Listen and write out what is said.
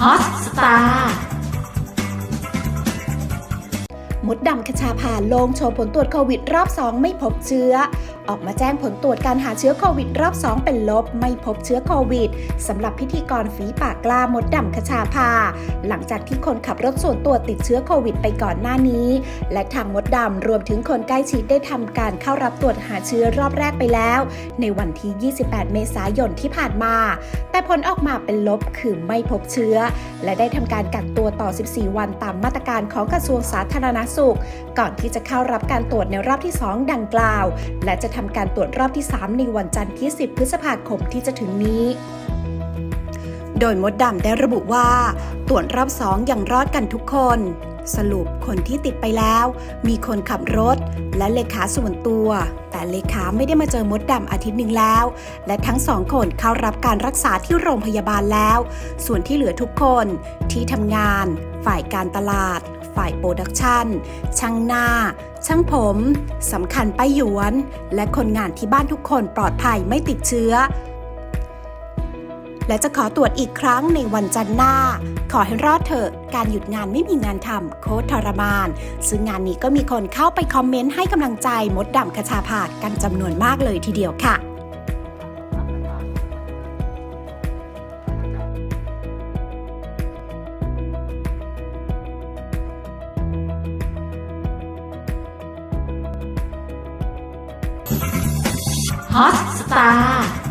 ฮอตสตาร์ มดดำคชาพาลงโชว์ผลตรวจโควิดรอบ 2 ไม่พบเชื้อ ออกมาแจ้งผลตรวจการหาเชื้อโควิดรอบ 2 เป็นลบ ไม่พบเชื้อโควิดสำหรับพิธีกรฝีปากกล้ามดดำคชาพา หลังจากที่คนขับรถส่วนตัวติดเชื้อโควิดไปก่อนหน้านี้ และทางมดดำรวมถึงคนใกล้ชิดได้ทำการเข้ารับตรวจหาเชื้อรอบแรกไปแล้ว ในวันที่ 28 เมษายนที่ผ่านมา แต่ผลออกมาเป็นลบคือไม่พบเชื้อ และได้ทำการกักตัวต่อ 14 วันตามมาตรการของกระทรวงสาธารณสุข ก่อนที่จะเข้ารับการตรวจในรอบที่ 2 ดังกล่าว และจะทำการตรวจรอบที่ 3 ในวันจันทร์ที่ 10 พฤษภาคมที่จะถึงนี้โดยมดดำได้ระบุว่า ตรวจรอบ2ยังรอดกันทุกคน สรุปคนที่ติดไปแล้ว มีคนขับรถ และเลขาส่วนตัว แต่เลขาไม่ได้มาเจอมดดำอาทิตย์หนึ่งแล้ว และทั้งสองคนเข้ารับการรักษาที่โรงพยาบาลแล้ว ส่วนที่เหลือทุกคนที่ทำงาน ฝ่ายการตลาด ฝ่ายโปรดักชันช่างหน้า ช่างผมสำคัญป้าหยวน และคนงานที่บ้านทุกคนปลอดภัยไม่ติดเชื้อ และจะขอตรวจอีกครั้งในวันจันทร์หน้า ขอให้รอดเถอะ การหยุดงานไม่มีงานทำโคตรทรมาน ซึ่งงานนี้ก็มีคนเข้าไปคอมเมนต์ให้กำลังใจมดดำคชาภากันจำนวนมากเลยทีเดียวค่ะฮอตสตาร์